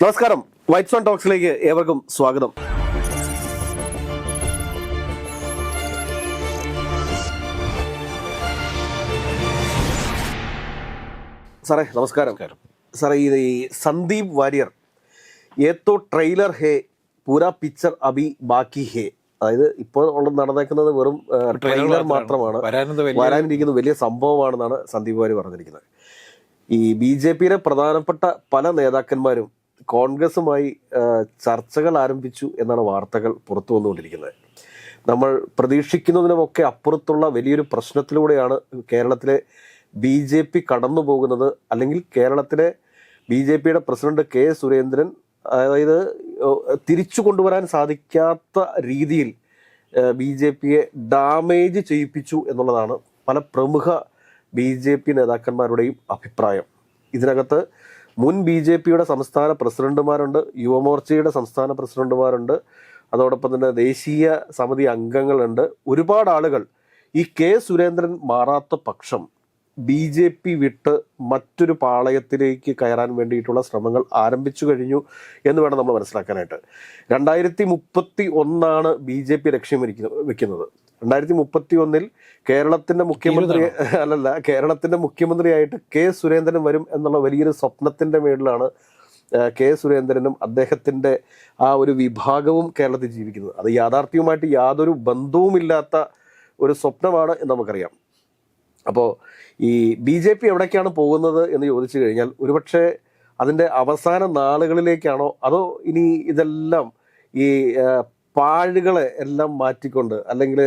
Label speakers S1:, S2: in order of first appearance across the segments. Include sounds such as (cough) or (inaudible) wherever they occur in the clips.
S1: നമസ്കാരം. White zone ടോക്സിലേക്ക് ഏവർക്കും സ്വാഗതം. സാറേ നമസ്കാരം. സാറേ ഇത് ഈ സന്ദീപ് വാര്യർ ഏത്തോ ട്രെയിലർ ഹേ പൂരാ പിക്ചർ അബി ബാക്കി ഹേ. അതായത് ഇപ്പോൾ ഉള്ള നടന്നേക്കുന്നത് വെറും ട്രെയിലർ മാത്രമാണ്. വരാനിരിക്കുന്ന വലിയ സംഭവമാണെന്നാണ് സന്ദീപ് വാര്യർ പറഞ്ഞിരിക്കുന്നത്. ഈ ബി ജെ പിയിലെ പ്രധാനപ്പെട്ട പല നേതാക്കന്മാരും കോൺഗ്രസുമായി ചർച്ചകൾ ആരംഭിച്ചു എന്നാണ് വാർത്തകൾ പുറത്തു വന്നുകൊണ്ടിരിക്കുന്നത്. നമ്മൾ പ്രതീക്ഷിക്കുന്നതിനുമൊക്കെ അപ്പുറത്തുള്ള വലിയൊരു പ്രശ്നത്തിലൂടെയാണ് കേരളത്തിലെ ബി ജെ പി കടന്നു പോകുന്നത് അല്ലെങ്കിൽ കേരളത്തിലെ ബി ജെ പിയുടെ പ്രസിഡന്റ് കെ സുരേന്ദ്രൻ അതായത് തിരിച്ചു കൊണ്ടുവരാൻ സാധിക്കാത്ത രീതിയിൽ ബി ജെ പിയെ ഡാമേജ് ചെയ്യിപ്പിച്ചു എന്നുള്ളതാണ് പല പ്രമുഖ ബി ജെ പി നേതാക്കന്മാരുടെയും അഭിപ്രായം. ഇതിനകത്ത് മുൻ ബി ജെ പിയുടെ സംസ്ഥാന പ്രസിഡന്റുമാരുണ്ട് യുവമോർച്ചയുടെ സംസ്ഥാന പ്രസിഡന്റുമാരുണ്ട് അതോടൊപ്പം തന്നെ ദേശീയ സമിതി അംഗങ്ങളുണ്ട്. ഒരുപാട് ആളുകൾ ഈ കെ സുരേന്ദ്രൻ മാറാത്ത പക്ഷം ബി ജെ പി വിട്ട് മറ്റൊരു പാളയത്തിലേക്ക് കയറാൻ വേണ്ടിയിട്ടുള്ള ശ്രമങ്ങൾ ആരംഭിച്ചു കഴിഞ്ഞു എന്ന് വേണം നമ്മൾ മനസ്സിലാക്കാനായിട്ട്. രണ്ടായിരത്തി മുപ്പത്തി ഒന്നാണ് ബി ജെ പി ലക്ഷ്യം വെക്കുന്നത് രണ്ടായിരത്തി മുപ്പത്തി ഒന്നിൽ കേരളത്തിന്റെ മുഖ്യമന്ത്രി (laughs) അല്ലല്ല കേരളത്തിന്റെ മുഖ്യമന്ത്രിയായിട്ട് കെ സുരേന്ദ്രൻ വരും എന്നുള്ള വലിയൊരു സ്വപ്നത്തിന്റെ മേളിലാണ് കെ സുരേന്ദ്രനും അദ്ദേഹത്തിന്റെ ആ ഒരു വിഭാഗവും കേരളത്തിൽ ജീവിക്കുന്നത്. അത് യാഥാർത്ഥ്യവുമായിട്ട് യാതൊരു ബന്ധവുമില്ലാത്ത ഒരു സ്വപ്നമാണ് എന്ന് നമുക്കറിയാം. അപ്പോൾ ഈ ബി ജെ പി എവിടേക്കാണ് പോകുന്നത് എന്ന് ചോദിച്ചു കഴിഞ്ഞാൽ ഒരുപക്ഷെ അതിന്റെ അവസാന നാളുകളിലേക്കാണോ? അതോ ഇനി ഇതെല്ലാം ഈ പാഴുകളെ എല്ലാം മാറ്റിക്കൊണ്ട് അല്ലെങ്കിൽ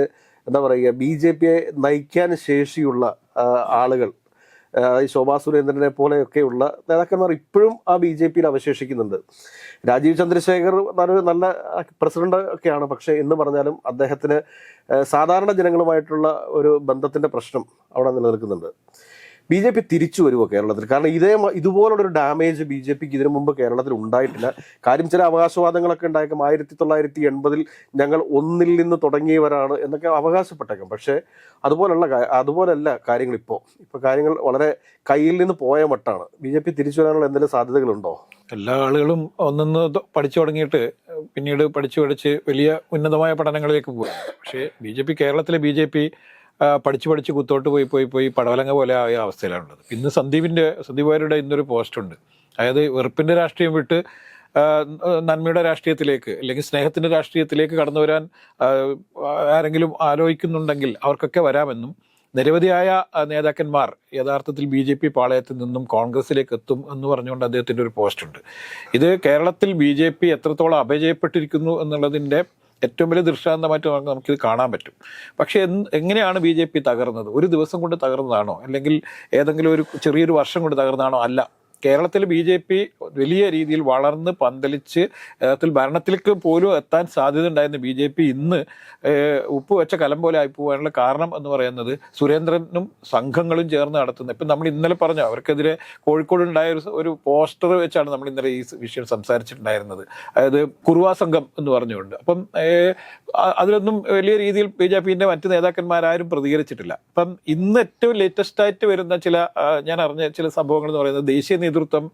S1: എന്താ പറയുക ബി ജെ പിയെ നയിക്കാൻ ശേഷിയുള്ള ആളുകൾ ഈ ശോഭാ സുരേന്ദ്രനെ പോലെയൊക്കെയുള്ള നേതാക്കന്മാർ ഇപ്പോഴും ആ ബി ജെ പിയിൽ അവശേഷിക്കുന്നുണ്ട്. രാജീവ് ചന്ദ്രശേഖർ നല്ലൊരു നല്ല പ്രസിഡന്റ് ഒക്കെയാണ്. പക്ഷേ എന്ന് പറഞ്ഞാലും അദ്ദേഹത്തിന് സാധാരണ ജനങ്ങളുമായിട്ടുള്ള ഒരു ബന്ധത്തിന്റെ പ്രശ്നം അവിടെ നിലനിൽക്കുന്നുണ്ട്. ബി ജെ പി തിരിച്ചു വരുമോ കേരളത്തിൽ? കാരണം ഇതേ ഇതുപോലുള്ളൊരു ഡാമേജ് ബി ജെ പിക്ക് ഇതിനു മുമ്പ് കേരളത്തിൽ ഉണ്ടായിട്ടില്ല. കാര്യം ചില അവകാശവാദങ്ങളൊക്കെ ഉണ്ടായേക്കും. ആയിരത്തി തൊള്ളായിരത്തി എൺപതിൽ ഞങ്ങൾ ഒന്നിൽ നിന്ന് തുടങ്ങിയവരാണ് എന്നൊക്കെ അവകാശപ്പെട്ടേക്കും. പക്ഷേ അതുപോലുള്ള അതുപോലല്ല കാര്യങ്ങൾ ഇപ്പോൾ ഇപ്പോൾ കാര്യങ്ങൾ വളരെ കയ്യിൽ നിന്ന് പോയ മട്ടാണ്. ബി ജെ പി തിരിച്ചു വരാനുള്ള എന്തെങ്കിലും സാധ്യതകളുണ്ടോ?
S2: എല്ലാ ആളുകളും ഒന്നൊന്ന് പഠിച്ചു തുടങ്ങിയിട്ട് പിന്നീട് പഠിച്ചു പഠിച്ച് വലിയ ഉന്നതമായ പഠനങ്ങളിലേക്ക് പോകും പക്ഷേ ബി ജെ പി കേരളത്തിലെ ബി ജെ പി പഠിച്ചു പഠിച്ച് കുത്തോട്ട് പോയി പോയി പോയി പടവലങ്ങ പോലെ ആയ അവസ്ഥയിലാണുള്ളത്. ഇന്ന് സന്ദീപിന്റെ സന്ദീപ് വാര്യരുടെ ഇന്നൊരു പോസ്റ്റ് ഉണ്ട് അതായത് വെറുപ്പിന്റെ രാഷ്ട്രീയം വിട്ട് നന്മയുടെ രാഷ്ട്രീയത്തിലേക്ക് അല്ലെങ്കിൽ സ്നേഹത്തിന്റെ രാഷ്ട്രീയത്തിലേക്ക് കടന്നു വരാൻ ആരെങ്കിലും ആലോചിക്കുന്നുണ്ടെങ്കിൽ അവർക്കൊക്കെ വരാമെന്നും നിരവധിയായ നേതാക്കന്മാർ യഥാർത്ഥത്തിൽ ബി ജെ പി പാളയത്തിൽ നിന്നും കോൺഗ്രസിലേക്ക് എത്തും എന്ന് പറഞ്ഞുകൊണ്ട് അദ്ദേഹത്തിന്റെ ഒരു പോസ്റ്റുണ്ട്. ഇത് കേരളത്തിൽ ബി ജെ പി എത്രത്തോളം അപജയപ്പെട്ടിരിക്കുന്നു എന്നുള്ളതിന്റെ ഏറ്റവും വലിയ ദൃഷ്ടാന്തമായിട്ട് നമുക്ക് നമുക്കിത് കാണാൻ പറ്റും. പക്ഷേ എങ്ങനെയാണ് ബി ജെ പി തകർന്നത്? ഒരു ദിവസം കൊണ്ട് തകർന്നതാണോ? അല്ലെങ്കിൽ ഏതെങ്കിലും ഒരു ചെറിയൊരു വർഷം കൊണ്ട് തകർന്നതാണോ? അല്ല. കേരളത്തിൽ ബി ജെ പി വലിയ രീതിയിൽ വളർന്ന് പന്തലിച്ച് കേരളത്തിൽ ഭരണത്തിലേക്ക് പോലും എത്താൻ സാധ്യത ഉണ്ടായിരുന്ന ബി ജെ പി ഇന്ന് ഉപ്പ് വെച്ച കലം പോലെ ആയി പോകാനുള്ള കാരണം എന്ന് പറയുന്നത് സുരേന്ദ്രനും സംഘങ്ങളും ചേർന്ന് നടത്തുന്നത് ഇപ്പം നമ്മൾ ഇന്നലെ പറഞ്ഞു അവർക്കെതിരെ കോഴിക്കോട് ഉണ്ടായ ഒരു പോസ്റ്റർ വെച്ചാണ് നമ്മൾ ഇന്നലെ ഈ വിഷയം സംസാരിച്ചിട്ടുണ്ടായിരുന്നത്. അതായത് കുറുവാ സംഘം എന്ന് പറഞ്ഞുകൊണ്ട്. അപ്പം അതിലൊന്നും വലിയ രീതിയിൽ ബി ജെ പിന്റെ മറ്റ് നേതാക്കന്മാരാരും പ്രതികരിച്ചിട്ടില്ല. അപ്പം ഇന്ന് ഏറ്റവും ലേറ്റസ്റ്റ് ആയിട്ട് വരുന്ന ചില ഞാൻ അറിഞ്ഞ ചില സംഭവങ്ങൾ എന്ന് പറയുന്നത് ദേശീയ നേതൃത്വം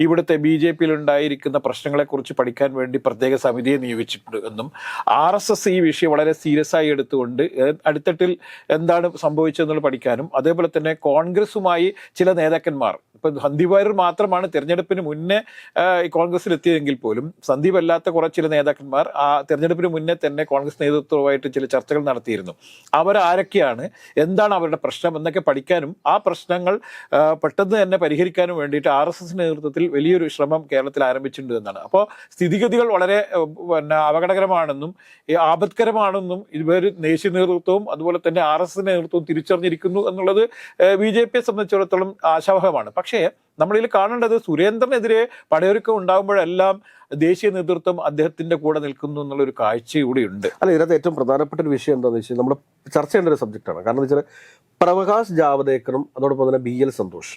S2: ഇവിടുത്തെ ബി ജെ പിയിൽ ഉണ്ടായിരിക്കുന്ന പ്രശ്നങ്ങളെക്കുറിച്ച് പഠിക്കാൻ വേണ്ടി പ്രത്യേക സമിതിയെ നിയോഗിച്ചിട്ടുണ്ട് എന്നും ആർ എസ് എസ് ഈ വിഷയം വളരെ സീരിയസ് ആയി എടുത്തുകൊണ്ട് അടുത്തട്ടിൽ എന്താണ് സംഭവിച്ചതെന്നുള്ളത് പഠിക്കാനും അതേപോലെ തന്നെ കോൺഗ്രസുമായി ചില നേതാക്കന്മാർ ഇപ്പം സന്ദീപ് വാര്യർ മാത്രമാണ് തിരഞ്ഞെടുപ്പിന് മുന്നേ കോൺഗ്രസിൽ എത്തിയതെങ്കിൽ പോലും സന്ദീപ് അല്ലാത്ത കുറെ ചില നേതാക്കന്മാർ ആ തിരഞ്ഞെടുപ്പിന് മുന്നേ തന്നെ കോൺഗ്രസ് നേതൃത്വവുമായിട്ട് ചില ചർച്ചകൾ നടത്തിയിരുന്നു. അവരാരൊക്കെയാണ് എന്താണ് അവരുടെ പ്രശ്നം എന്നൊക്കെ പഠിക്കാനും ആ പ്രശ്നങ്ങൾ പെട്ടെന്ന് തന്നെ പരിഹരിക്കാനും വേണ്ടിയിട്ട് ആർ എസ് എസിന്റെ നേതൃത്വത്തിൽ വലിയൊരു ശ്രമം കേരളത്തിൽ ആരംഭിച്ചിട്ടുണ്ട് എന്നാണ്. അപ്പോൾ സ്ഥിതിഗതികൾ വളരെ പിന്നെ അപകടകരമാണെന്നും ആപത്കരമാണെന്നും ഇവർ ദേശീയ നേതൃത്വവും അതുപോലെ തന്നെ ആർ എസ് എസ് നേതൃത്വവും തിരിച്ചറിഞ്ഞിരിക്കുന്നു എന്നുള്ളത് ബി ജെ പിയെ സംബന്ധിച്ചിടത്തോളം ആശാവഹമാണ്. പക്ഷേ നമ്മളിൽ കാണേണ്ടത് സുരേന്ദ്രനെതിരെ പടയൊരുക്കം ഉണ്ടാകുമ്പോഴെല്ലാം ദേശീയ നേതൃത്വം അദ്ദേഹത്തിന്റെ കൂടെ നിൽക്കുന്നു എന്നുള്ള ഒരു കാഴ്ച കൂടിയുണ്ട്
S1: അല്ല ഇതിനകത്ത് ഏറ്റവും പ്രധാനപ്പെട്ട ഒരു വിഷയം എന്താണെന്ന് വെച്ചാൽ നമ്മൾ ചർച്ച ചെയ്യേണ്ട ഒരു സബ്ജക്റ്റാണ്. കാരണം എന്ന് വെച്ചാൽ പ്രകാശ് ജാവദേക്കറും അതോടൊപ്പം തന്നെ ബി എൽ സന്തോഷ്.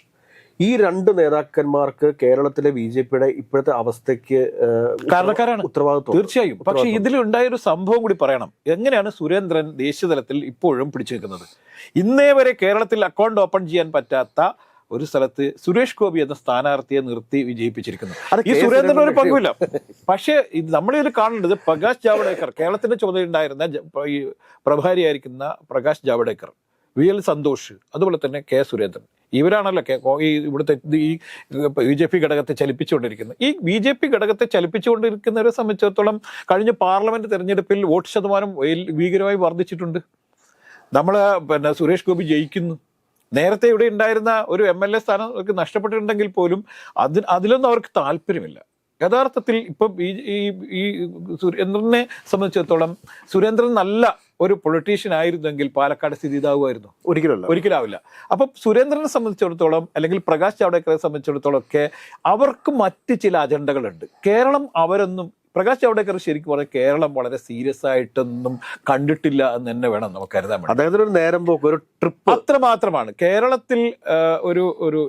S1: ഈ രണ്ട് നേതാക്കന്മാർക്ക് കേരളത്തിലെ ബി ജെ പിയുടെ ഇപ്പോഴത്തെ അവസ്ഥയ്ക്ക്
S2: കാരണക്കാരാണ്.
S1: ഉത്തരവാദിത്വം.
S2: തീർച്ചയായും. പക്ഷെ ഇതിലുണ്ടായ ഒരു സംഭവം കൂടി പറയണം. എങ്ങനെയാണ് സുരേന്ദ്രൻ ദേശീയതലത്തിൽ ഇപ്പോഴും പിടിച്ചു നിൽക്കുന്നത് ഇന്നേ വരെ കേരളത്തിൽ അക്കൗണ്ട് ഓപ്പൺ ചെയ്യാൻ പറ്റാത്ത ഒരു സ്ഥലത്ത് സുരേഷ് ഗോപി എന്ന സ്ഥാനാർത്ഥിയെ നിർത്തി വിജയിപ്പിച്ചിരിക്കുന്നു.
S1: അത്
S2: ഈ. സുരേന്ദ്രൻ ഒരു പങ്കുമില്ല. പക്ഷേ ഇത് നമ്മളിതിൽ കാണേണ്ടത് പ്രകാശ് ജാവ്ദേക്കർ കേരളത്തിന്റെ ചുമതലയുണ്ടായിരുന്ന ഈ പ്രഭാരിയായിരിക്കുന്ന പ്രകാശ് ജാവ്ദേക്കർ വി എൽ സന്തോഷ് അതുപോലെ തന്നെ കെ സുരേന്ദ്രൻ. ഇവരാണല്ലോ ഈ ഇവിടുത്തെ ഈ ബി ജെ പി ഘടകത്തെ ചലിപ്പിച്ചുകൊണ്ടിരിക്കുന്നത്. ഈ ബി ജെ പി ഘടകത്തെ ചലിപ്പിച്ചുകൊണ്ടിരിക്കുന്നവരെ സംബന്ധിച്ചിടത്തോളം കഴിഞ്ഞ പാർലമെന്റ് തെരഞ്ഞെടുപ്പിൽ വോട്ട് ശതമാനം ഭീകരമായി വർദ്ധിച്ചിട്ടുണ്ട്. നമ്മൾ പിന്നെ സുരേഷ് ഗോപി ജയിക്കുന്നു. നേരത്തെ ഇവിടെ ഉണ്ടായിരുന്ന ഒരു എം എൽ എ സ്ഥാനം അവർക്ക് നഷ്ടപ്പെട്ടിട്ടുണ്ടെങ്കിൽ പോലും അതിൽ അതിലൊന്നും അവർക്ക് താല്പര്യമില്ല. യഥാർത്ഥത്തിൽ ഇപ്പം ഈ ഈ- ഈ സുരേന്ദ്രനെ സംബന്ധിച്ചിടത്തോളം സുരേന്ദ്രൻ നല്ല ഒരു പൊളിറ്റീഷ്യൻ ആയിരുന്നെങ്കിൽ പാലക്കാട് സ്ഥിതി ഇതാവുമായിരുന്നു.
S1: ഒരിക്കലും
S2: ഒരിക്കലാവില്ല. അപ്പം സുരേന്ദ്രനെ സംബന്ധിച്ചിടത്തോളം അല്ലെങ്കിൽ പ്രകാശ് ജാവ്ദേക്കറെ സംബന്ധിച്ചിടത്തോളം ഒക്കെ അവർക്ക് മറ്റ് ചില അജണ്ടകളുണ്ട്. കേരളം അവരൊന്നും പ്രകാശ് ജാവ്ദേക്കർ ശരിക്കും പറഞ്ഞാൽ കേരളം വളരെ സീരിയസ് ആയിട്ടൊന്നും കണ്ടിട്ടില്ല എന്ന് തന്നെ വേണം നമുക്ക് കരുതാൻ വേണ്ടി.
S1: അദ്ദേഹത്തിന് ഒരു നേരം പോക്ക് ഒരു ട്രിപ്പ്
S2: അത്രമാത്രമാണ്. കേരളത്തിൽ ഒരു ഒരു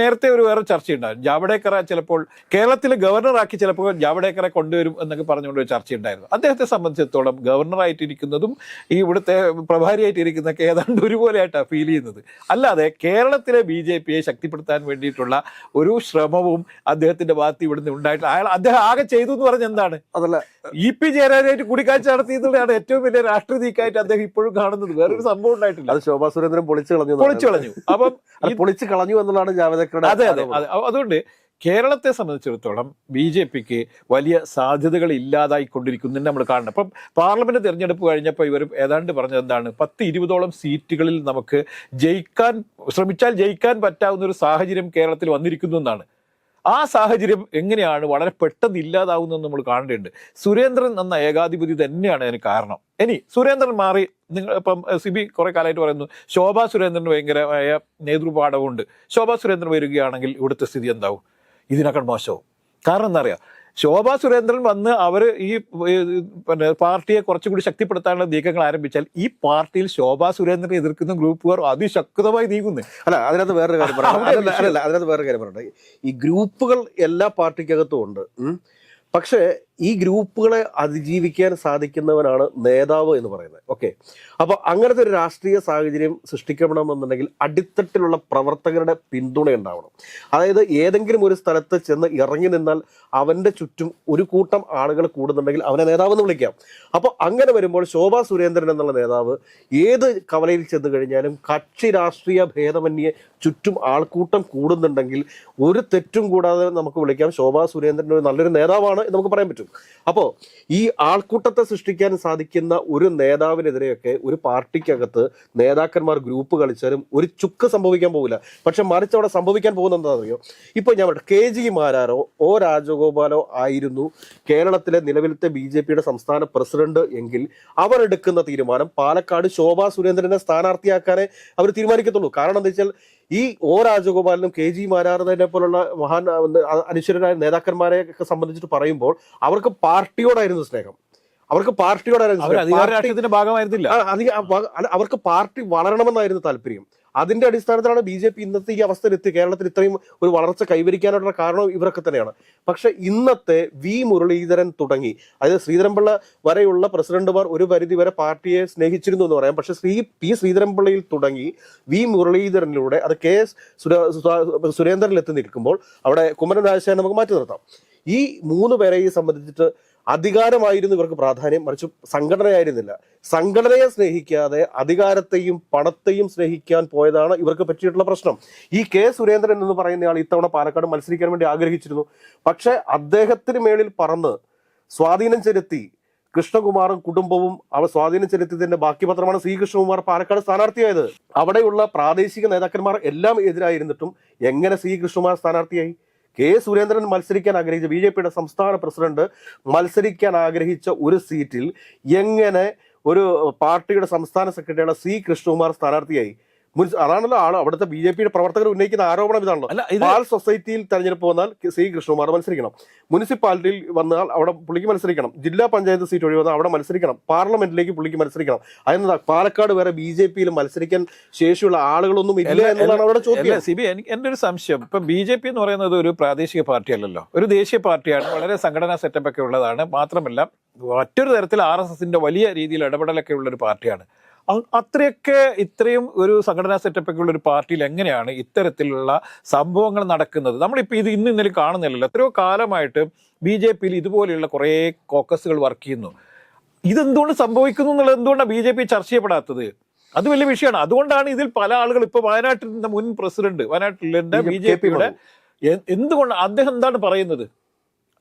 S2: നേരത്തെ ഒരു വേറെ ചർച്ചയുണ്ടായിരുന്നു ജാവ്ദേക്കറെ ചിലപ്പോൾ കേരളത്തിലെ ഗവർണറാക്കി ചിലപ്പോൾ ജാവ്ദേക്കറെ കൊണ്ടുവരും എന്നൊക്കെ പറഞ്ഞുകൊണ്ട് ഒരു ചർച്ചയുണ്ടായിരുന്നു. അദ്ദേഹത്തെ സംബന്ധിച്ചിടത്തോളം ഗവർണറായിട്ടിരിക്കുന്നതും ഈ ഇവിടുത്തെ പ്രഭാരിയായിട്ടിരിക്കുന്നതൊക്കെ ഏതാണ്ട് ഒരുപോലെയായിട്ടാണ് ഫീൽ ചെയ്യുന്നത്. അല്ലാതെ കേരളത്തിലെ ബി ജെ പിയെ ശക്തിപ്പെടുത്താൻ വേണ്ടിയിട്ടുള്ള ഒരു ശ്രമവും അദ്ദേഹത്തിന്റെ ഭാഗത്ത് ഇവിടുന്ന് ഉണ്ടായിട്ടില്ല. അയാൾ അദ്ദേഹം ആകെ ചെയ്തു എന്ന് പറഞ്ഞ എന്താണ്?
S1: അതല്ല.
S2: ഇ പി ജയരാജായിട്ട് കൂടിക്കാഴ്ച നടത്തിയതിലാണ് ഏറ്റവും വലിയ രാഷ്ട്രീയ നീക്കായിട്ട് അദ്ദേഹം ഇപ്പോഴും കാണുന്നത്. വേറൊരു സംഭവം ഉണ്ടായിട്ടില്ല.
S1: അത് ശോഭാ സുരേന്ദ്രൻ പൊളിച്ചു കളഞ്ഞു.
S2: പൊളിച്ചു കളഞ്ഞു. അപ്പം (laughs)
S1: പൊളിച്ചു കളഞ്ഞു എന്നുള്ളതാണ് ജാവദേക്കറുടെ
S2: അതെ അതെ അതുകൊണ്ട് കേരളത്തെ സംബന്ധിച്ചിടത്തോളം ബി ജെ പിക്ക് വലിയ സാധ്യതകൾ ഇല്ലാതായിക്കൊണ്ടിരിക്കുന്നു നമ്മൾ കാണണം അപ്പം പാർലമെന്റ് തിരഞ്ഞെടുപ്പ് കഴിഞ്ഞപ്പോൾ ഇവർ ഏതാണ്ട് പറഞ്ഞത് എന്താണ്? പത്ത് ഇരുപതോളം സീറ്റുകളിൽ നമുക്ക് ജയിക്കാൻ ശ്രമിച്ചാൽ ജയിക്കാൻ പറ്റാവുന്ന ഒരു സാഹചര്യം കേരളത്തിൽ വന്നിരിക്കുന്നു എന്നാണ്. ആ സാഹചര്യം എങ്ങനെയാണ്? വളരെ പെട്ടെന്ന് ഇല്ലാതാവുന്നത് നമ്മൾ കാണേണ്ടതുണ്ട്. സുരേന്ദ്രൻ എന്ന ഏകാധിപതി തന്നെയാണ് അതിന് കാരണം. ഇനി സുരേന്ദ്രൻ മാറി നിങ്ങൾ ഇപ്പം സിബി കുറെ കാലമായിട്ട് പറയുന്നു ശോഭാ സുരേന്ദ്രന് ഭയങ്കരമായ നേതൃപാഠമുണ്ട് ശോഭാ സുരേന്ദ്രൻ വരികയാണെങ്കിൽ ഇവിടുത്തെ സ്ഥിതി എന്താവും? ഇതിനേക്കാൾ മോശവും. കാരണം എന്താ അറിയാം? ശോഭാ സുരേന്ദ്രൻ വന്ന് അവർ ഈ പിന്നെ പാർട്ടിയെ കുറച്ചുകൂടി ശക്തിപ്പെടുത്താനുള്ള നീക്കങ്ങൾ ആരംഭിച്ചാൽ ഈ പാർട്ടിയിൽ ശോഭാ സുരേന്ദ്രനെ എതിർക്കുന്ന ഗ്രൂപ്പുകാർ അതിശക്തമായി നീങ്ങുന്നു
S1: അല്ല അതിനകത്ത് വേറൊരു കാര്യം പറയാം. അല്ല അതിനകത്ത് വേറൊരു കാര്യം പറയട്ടെ ഈ ഗ്രൂപ്പുകൾ എല്ലാ പാർട്ടിക്കകത്തും ഉണ്ട്. പക്ഷേ ഈ ഗ്രൂപ്പുകളെ അതിജീവിക്കാൻ സാധിക്കുന്നവനാണ് നേതാവ് എന്ന് പറയുന്നത്. ഓക്കെ. അപ്പോൾ അങ്ങനത്തെ ഒരു രാഷ്ട്രീയ സാഹചര്യം സൃഷ്ടിക്കണമെന്നുണ്ടെങ്കിൽ അടിത്തട്ടിലുള്ള പ്രവർത്തകരുടെ പിന്തുണ ഉണ്ടാവണം. അതായത് ഏതെങ്കിലും ഒരു സ്ഥലത്ത് ചെന്ന് ഇറങ്ങി നിന്നാൽ അവന്റെ ചുറ്റും ഒരു കൂട്ടം ആളുകൾ കൂടുന്നുണ്ടെങ്കിൽ അവനെ നേതാവ് എന്ന് വിളിക്കാം. അപ്പോൾ അങ്ങനെ വരുമ്പോൾ ശോഭാ സുരേന്ദ്രൻ എന്നുള്ള നേതാവ് ഏത് കവലയിൽ ചെന്ന് കഴിഞ്ഞാലും കക്ഷി രാഷ്ട്രീയ ഭേദമന്യേ ചുറ്റും ആൾക്കൂട്ടം കൂടുന്നുണ്ടെങ്കിൽ ഒരു തെറ്റും കൂടാതെ നമുക്ക് വിളിക്കാം. ശോഭാ സുരേന്ദ്രൻ ഒരു നല്ലൊരു നേതാവാണ് എന്ന് നമുക്ക് പറയാൻ പറ്റും. അപ്പോൾ ഈ ആൾക്കൂട്ടത്തെ സൃഷ്ടിക്കാൻ സാധിക്കുന്ന ഒരു നേതാവിനെതിരെയൊക്കെ ഒരു പാർട്ടിക്കകത്ത് നേതാക്കന്മാർ ഗ്രൂപ്പ് കളിച്ചാലും ഒരു ചുക്ക് സംഭവിക്കാൻ പോകില്ല പക്ഷെ മറിച്ച് അവിടെ സംഭവിക്കാൻ പോകുന്ന എന്താണെന്നറിയോ? ഇപ്പൊ ഞാൻ പറയട്ടെ കെ ജി മാരാരോ ഒ രാജഗോപാലോ ആയിരുന്നു കേരളത്തിലെ നിലവിലത്തെ ബി ജെ പിയുടെ സംസ്ഥാന പ്രസിഡന്റ് എങ്കിൽ അവർ എടുക്കുന്ന തീരുമാനം പാലക്കാട് ശോഭാ സുരേന്ദ്രനെ സ്ഥാനാർത്ഥിയാക്കാനേ അവർ തീരുമാനിക്കത്തുള്ളൂ. കാരണം എന്താ വെച്ചാൽ ഈ ഒ രാജഗോപാലിനും കെ ജി മാരാറിനെ പോലുള്ള മഹാൻ അനുശ്വരനായ നേതാക്കന്മാരെ ഒക്കെ സംബന്ധിച്ചിട്ട് പറയുമ്പോൾ അവർക്ക് പാർട്ടിയോടായിരുന്നു സ്നേഹം. അവർക്ക് പാർട്ടിയോടായിരുന്നു അവർക്ക് പാർട്ടി വളരണമെന്നായിരുന്നു താല്പര്യം. അതിന്റെ അടിസ്ഥാനത്തിലാണ് ബി ജെ പി ഇന്നത്തെ ഈ അവസ്ഥയിലെത്തി കേരളത്തിൽ ഇത്രയും ഒരു വളർച്ച കൈവരിക്കാനുള്ള കാരണം ഇവരൊക്കെ തന്നെയാണ്. പക്ഷെ ഇന്നത്തെ വി മുരളീധരൻ തുടങ്ങി. അതായത് ശ്രീധരൻപിള്ള വരെയുള്ള പ്രസിഡന്റുമാർ ഒരു പരിധി വരെ പാർട്ടിയെ സ്നേഹിച്ചിരുന്നു എന്ന് പറയാം. പക്ഷെ ശ്രീ പി ശ്രീധരൻപിള്ളയിൽ തുടങ്ങി വി മുരളീധരനിലൂടെ അത് കെ എസ് സുരേന്ദ്രനിലെത്തി നിൽക്കുമ്പോൾ അവിടെ കുമരൻ രാജശേഖരൻ നമുക്ക് മാറ്റി നിർത്താം. ഈ മൂന്ന് പേരെ സംബന്ധിച്ചിട്ട് അധികാരമായിരുന്നു ഇവർക്ക് പ്രാധാന്യം. മറിച്ച് സംഘടനയായിരുന്നില്ല. സംഘടനയെ സ്നേഹിക്കാതെ അധികാരത്തെയും പണത്തെയും സ്നേഹിക്കാൻ പോയതാണ് ഇവർക്ക് പറ്റിയിട്ടുള്ള പ്രശ്നം. ഈ കെ സുരേന്ദ്രൻ എന്ന് പറയുന്നയാൾ ഇത്തവണ പാലക്കാട് മത്സരിക്കാൻ വേണ്ടി ആഗ്രഹിച്ചിരുന്നു. പക്ഷെ അദ്ദേഹത്തിന് മേളിൽ പറന്ന് സ്വാധീനം ചെലുത്തി കൃഷ്ണകുമാറും കുടുംബവും അവ സ്വാധീനം ചെലുത്തിയതിന്റെ ബാക്കി പത്രമാണ് സി. കൃഷ്ണകുമാർ പാലക്കാട് സ്ഥാനാർത്ഥിയായത്. അവിടെയുള്ള പ്രാദേശിക നേതാക്കന്മാർ എല്ലാം എതിരായിരുന്നിട്ടും എങ്ങനെ സി. കൃഷ്ണകുമാർ സ്ഥാനാർത്ഥിയായി? കെ സുരേന്ദ്രൻ മത്സരിക്കാൻ ആഗ്രഹിച്ച ബി ജെ പിയുടെ സംസ്ഥാന പ്രസിഡന്റ് മത്സരിക്കാൻ ആഗ്രഹിച്ച ഒരു സീറ്റിൽ എങ്ങനെ ഒരു പാർട്ടിയുടെ സംസ്ഥാന സെക്രട്ടറിയുടെ സി കൃഷ്ണകുമാർ സ്ഥാനാർത്ഥിയായി? അതാണല്ലോ ആൾ. അവിടുത്തെ ബി ജെ പിയുടെ പ്രവർത്തകർ ഉന്നയിക്കുന്ന ആരോപണം ഇതാണല്ലോ. പാൽ സൊസൈറ്റിയിൽ തെരഞ്ഞെടുപ്പ് വന്നാൽ സി കൃഷ്ണകുമാർ മത്സരിക്കണം. മുനിസിപ്പാലിറ്റിയിൽ വന്നാൽ അവിടെ പുള്ളിക്ക് മത്സരിക്കണം. ജില്ലാ പഞ്ചായത്ത് സീറ്റ് ഒഴി വന്നാൽ അവിടെ മത്സരിക്കണം. പാർലമെന്റിലേക്ക് പുള്ളിക്ക് മത്സരിക്കണം. അതെന്താ പാലക്കാട് വരെ ബി ജെ പിയിൽ മത്സരിക്കാൻ ശേഷിയുള്ള ആളുകളൊന്നും ഇല്ല എന്നാണ് അവിടെ ചോദ്യം.
S2: സിബി എനിക്ക് എന്റെ ഒരു സംശയം. ഇപ്പൊ ബി ജെ പി എന്ന് പറയുന്നത് ഒരു പ്രാദേശിക പാർട്ടി അല്ലല്ലോ ഒരു ദേശീയ പാർട്ടിയാണ്. വളരെ സംഘടനാ സെറ്റപ്പ് ഒക്കെ ഉള്ളതാണ്. മാത്രമല്ല മറ്റൊരു തരത്തിൽ ആർ എസ് എസിന്റെ വലിയ രീതിയിൽ ഇടപെടലൊക്കെ ഉള്ള ഒരു പാർട്ടിയാണ്. അത്രയൊക്കെ ഇത്രയും ഒരു സംഘടനാ സെറ്റപ്പൊക്കെ ഉള്ള ഒരു പാർട്ടിയിൽ എങ്ങനെയാണ് ഇത്തരത്തിലുള്ള സംഭവങ്ങൾ നടക്കുന്നത്? നമ്മളിപ്പോൾ ഇത് ഇന്ന് ഇന്നലെ കാണുന്നില്ലല്ലോ. എത്രയോ കാലമായിട്ട് ബി ജെ പിയിൽ ഇതുപോലെയുള്ള കുറേ കോക്കസുകൾ വർക്ക് ചെയ്യുന്നു. ഇതെന്തുകൊണ്ട് സംഭവിക്കുന്നു എന്നുള്ളത് എന്തുകൊണ്ടാണ് ബി ജെ പി ചർച്ച ചെയ്യപ്പെടാത്തത്? അത് വലിയ വിഷയമാണ്. അതുകൊണ്ടാണ് ഇതിൽ പല ആളുകൾ ഇപ്പൊ വയനാട്ടിലെ മുൻ പ്രസിഡന്റ് വയനാട്ടിലെ ബി ജെ പിയുടെ എന്തുകൊണ്ട് അദ്ദേഹം എന്താണ് പറയുന്നത്?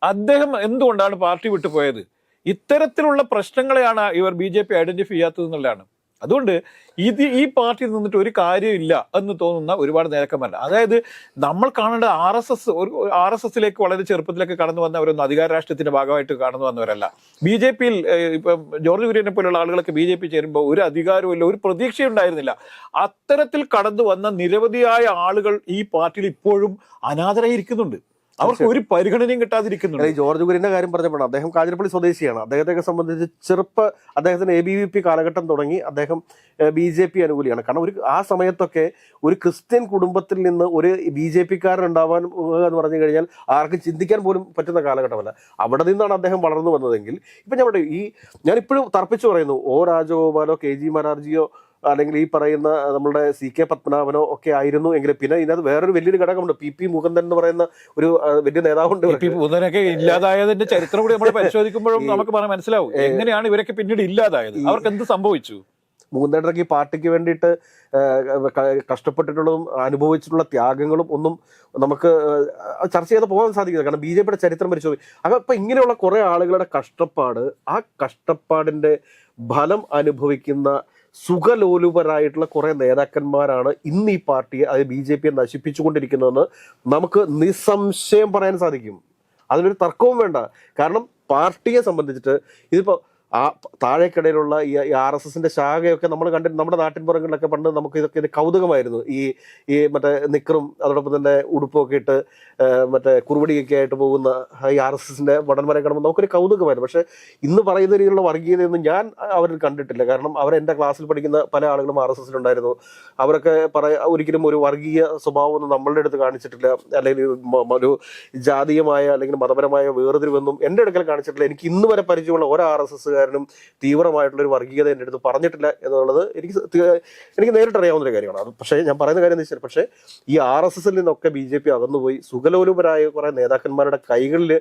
S2: അദ്ദേഹം എന്തുകൊണ്ടാണ് പാർട്ടി വിട്ടുപോയത്? ഇത്തരത്തിലുള്ള പ്രശ്നങ്ങളെയാണ് ഇവർ ബി ജെ പി ഐഡന്റിഫൈ ചെയ്യാത്തത് എന്നുള്ളതാണ്. അതുകൊണ്ട് ഇത് ഈ പാർട്ടിയിൽ നിന്നിട്ട് ഒരു കാര്യമില്ല എന്ന് തോന്നുന്ന ഒരുപാട് നേതാക്കന്മാരുണ്ട് അതായത് നമ്മൾ കാണേണ്ട ആർ എസ് എസ് ഒരു ആർ എസ് എസിലേക്ക് വളരെ ചെറുപ്പത്തിലൊക്കെ കടന്നു വന്നവരൊന്നും അധികാര രാഷ്ട്രീയത്തിന്റെ ഭാഗമായിട്ട് കടന്നു വന്നവരല്ല. ബി ജെ പിയിൽ ഇപ്പം ജോർജ് കുര്യനെ പോലുള്ള ആളുകളൊക്കെ ബി ജെ പി ചേരുമ്പോൾ ഒരു അധികാരവും ഇല്ല ഒരു പ്രതീക്ഷയും ഉണ്ടായിരുന്നില്ല. അത്തരത്തിൽ കടന്നു വന്ന നിരവധിയായ ആളുകൾ ഈ പാർട്ടിയിൽ ഇപ്പോഴും അനാഥരായിരിക്കുന്നുണ്ട് അവർക്ക് ഒരു പരിഗണനയും കിട്ടാതിരിക്കുന്നു
S1: ഈ ജോർജ് കുര്യന്റെ കാര്യം പറഞ്ഞപ്പോഴാണ്. അദ്ദേഹം കാഞ്ഞിരപ്പള്ളി സ്വദേശിയാണ്. അദ്ദേഹത്തെ സംബന്ധിച്ച് ചെറുപ്പ അദ്ദേഹത്തിന് എ ബി വി പി കാലഘട്ടം തുടങ്ങി അദ്ദേഹം ബി ജെ പി അനുകൂലിയാണ്. കാരണം ഒരു ആ സമയത്തൊക്കെ ഒരു ക്രിസ്ത്യൻ കുടുംബത്തിൽ നിന്ന് ഒരു ബി ജെ പിക്കാരൻ ഉണ്ടാവാൻ എന്ന് പറഞ്ഞു കഴിഞ്ഞാൽ ആർക്കും ചിന്തിക്കാൻ പോലും പറ്റുന്ന കാലഘട്ടമല്ല. അവിടെ നിന്നാണ് അദ്ദേഹം വളർന്നു വന്നതെങ്കിൽ ഇപ്പൊ ഞാൻ ഈ ഞാനിപ്പോഴും തർപ്പിച്ചു പറയുന്നു ഓ രാജഗോപാലോ കെ ജി മരാർജിയോ അല്ലെങ്കിൽ ഈ പറയുന്ന നമ്മുടെ സി കെ പത്മനാഭനോ ഒക്കെ ആയിരുന്നു എങ്കിൽ പിന്നെ ഇതിനകത്ത് വേറൊരു വലിയൊരു ഘടകമുണ്ട്. പി പി മുകുന്ദൻ എന്ന് പറയുന്ന ഒരു വലിയ നേതാവുണ്ട്
S2: ഇല്ലാതായതിന്റെ ചരിത്രം കൂടി നമ്മൾ പരിശോധിക്കുമ്പോഴും നമുക്ക് പറയാൻ മനസ്സിലാവും. എങ്ങനെയാണ് ഇവരൊക്കെ പിന്നീട് ഇല്ലാതായത്? അവർക്ക് എന്ത് സംഭവിച്ചു?
S1: മുകുന്ദനക്ക് ഈ പാർട്ടിക്ക് വേണ്ടിയിട്ട് കഷ്ടപ്പെട്ടിട്ടുള്ളതും അനുഭവിച്ചിട്ടുള്ള ത്യാഗങ്ങളും ഒന്നും നമുക്ക് ചർച്ച ചെയ്ത് പോകാൻ സാധിക്കില്ല. കാരണം ബി ജെ പിയുടെ ചരിത്രം പരിശോധിക്കും അപ്പം ഇങ്ങനെയുള്ള കുറേ ആളുകളുടെ കഷ്ടപ്പാട് ആ കഷ്ടപ്പാടിന്റെ ഫലം അനുഭവിക്കുന്ന സുഖലോലുപരായിട്ടുള്ള കുറേ നേതാക്കന്മാരാണ് ഇന്ന് ഈ പാർട്ടിയെ അതായത് ബി ജെ പിയെ നശിപ്പിച്ചുകൊണ്ടിരിക്കുന്നതെന്ന് നമുക്ക് നിസ്സംശയം പറയാൻ സാധിക്കും. അതിനൊരു തർക്കവും വേണ്ട. കാരണം പാർട്ടിയെ സംബന്ധിച്ചിട്ട് ഇതിപ്പോ ആ താഴേക്കടയിലുള്ള ഈ ആർ എസ് എസിന്റെ ശാഖയൊക്കെ നമ്മൾ കണ്ടിട്ട് നമ്മുടെ നാട്ടിൻപുറങ്ങളിലൊക്കെ പണ്ട് നമുക്ക് ഇതൊക്കെ ഇത് കൗതുകമായിരുന്നു. ഈ ഈ മറ്റേ നിക്കറും അതോടൊപ്പം തന്നെ ഉടുപ്പൊക്കെ ഇട്ട് മറ്റേ കുറുവടിയൊക്കെ ആയിട്ട് പോകുന്ന ഈ ആർ എസ് എസിന്റെ വടന്മാരെ കാണുമ്പോൾ നമുക്കൊരു കൗതുകമായിരുന്നു. പക്ഷെ ഇന്ന് പറയുന്ന രീതിയിലുള്ള വർഗീയതയൊന്നും ഞാൻ അവരിൽ കണ്ടിട്ടില്ല. കാരണം അവർ എന്റെ ക്ലാസ്സിൽ പഠിക്കുന്ന പല ആളുകളും ആർ എസ് എസിലുണ്ടായിരുന്നു. അവരൊക്കെ പറയ ഒരിക്കലും ഒരു വർഗീയ സ്വഭാവം നമ്മളുടെ അടുത്ത് കാണിച്ചിട്ടില്ല. അല്ലെങ്കിൽ ഒരു ജാതീയമായ അല്ലെങ്കിൽ മതപരമായ വേർതിരിവൊന്നും എന്റെ അടുക്കൽ കാണിച്ചിട്ടില്ല. എനിക്ക് ഇന്ന് വരെ പരിചയമുള്ള ഒരു ആർ എസ് എസ്സുകാരനും തീവ്രമായിട്ടുള്ള ഒരു വർഗീയത എന്റെ അടുത്ത് പറഞ്ഞിട്ടില്ല എന്നുള്ളത് എനിക്ക് എനിക്ക് നേരിട്ട് അറിയാവുന്ന ഒരു കാര്യമാണ്. അത് പക്ഷേ ഞാൻ പറയുന്ന കാര്യം എന്ന് വെച്ചാൽ പക്ഷേ ഈ ആർ എസ് എസിൽ നിന്നൊക്കെ ബി ജെ പി അകന്നുപോയി. സുഖലോലുപരായ കുറെ നേതാക്കന്മാരുടെ കൈകളിൽ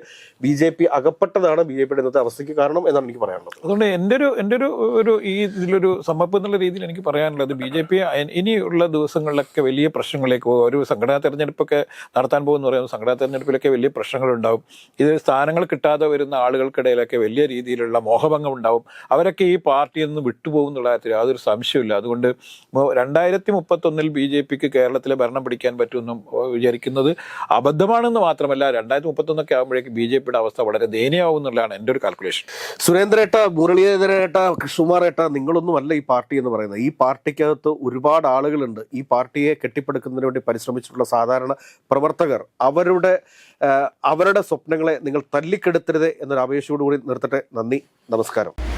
S1: ബി ജെ പി അകപ്പെട്ടതാണ് ബി ജെ പിയുടെ ഇന്നത്തെ അവസ്ഥയ്ക്ക് കാരണം എന്നാണ് എനിക്ക് പറയാനുള്ളത്.
S2: അതുകൊണ്ട് എന്റെ ഒരു എന്റെ ഒരു ഒരു ഈ ഇതിലൊരു സമർപ്പം എന്നുള്ള രീതിയിൽ എനിക്ക് പറയാനുള്ളത് ബി ജെ പി ഇനിയുള്ള ദിവസങ്ങളിലൊക്കെ വലിയ പ്രശ്നങ്ങളിലേക്ക് പോകും. ഒരു സംഘടനാ തെരഞ്ഞെടുപ്പൊക്കെ നടത്താൻ പോകുന്ന പറയുന്നത് സംഘടനാ തെരഞ്ഞെടുപ്പിലൊക്കെ വലിയ പ്രശ്നങ്ങളുണ്ടാവും. ഇത് സ്ഥാനങ്ങൾ കിട്ടാതെ വരുന്ന ആളുകൾക്കിടയിലൊക്കെ വലിയ രീതിയിലുള്ള മോഹഭംഗം ഉണ്ടാവും. അവരൊക്കെ ഈ പാർട്ടിയിൽ നിന്ന് വിട്ടുപോകും എന്നുള്ള കാര്യത്തിൽ യാതൊരു സംശയമില്ല അതുകൊണ്ട് രണ്ടായിരത്തി മുപ്പത്തൊന്നിൽ ബി ജെ പിക്ക് കേരളത്തിലെ ഭരണം പിടിക്കാൻ പറ്റുമെന്നും വിചാരിക്കുന്നത് അബദ്ധമാണെന്ന് മാത്രമല്ല രണ്ടായിരത്തി മുപ്പത്തൊന്നൊക്കെ ആകുമ്പോഴേക്ക് ബി ജെ പിയുടെ അവസ്ഥ വളരെ ദയനീയമാവും എന്നുള്ളതാണ് എന്റെ ഒരു കാൽക്കുലേഷൻ
S1: സുരേന്ദ്രേട്ട മുരളീധരേട്ട കൃഷ്ണകുമാറേട്ട നിങ്ങളൊന്നും അല്ല ഈ പാർട്ടി എന്ന് പറയുന്നത്. ഈ പാർട്ടിക്കകത്ത് ഒരുപാട് ആളുകളുണ്ട്. ഈ പാർട്ടിയെ കെട്ടിപ്പടുക്കുന്നതിന് വേണ്ടി പരിശ്രമിച്ചിട്ടുള്ള സാധാരണ പ്രവർത്തകർ അവരുടെ അവരുടെ സ്വപ്നങ്ങളെ നിങ്ങൾ തല്ലിക്കെടുത്തരുത് എന്നൊരു അപേക്ഷയോടുകൂടി നിർത്തട്ടെ. നന്ദി. നമസ്കാരം. caro.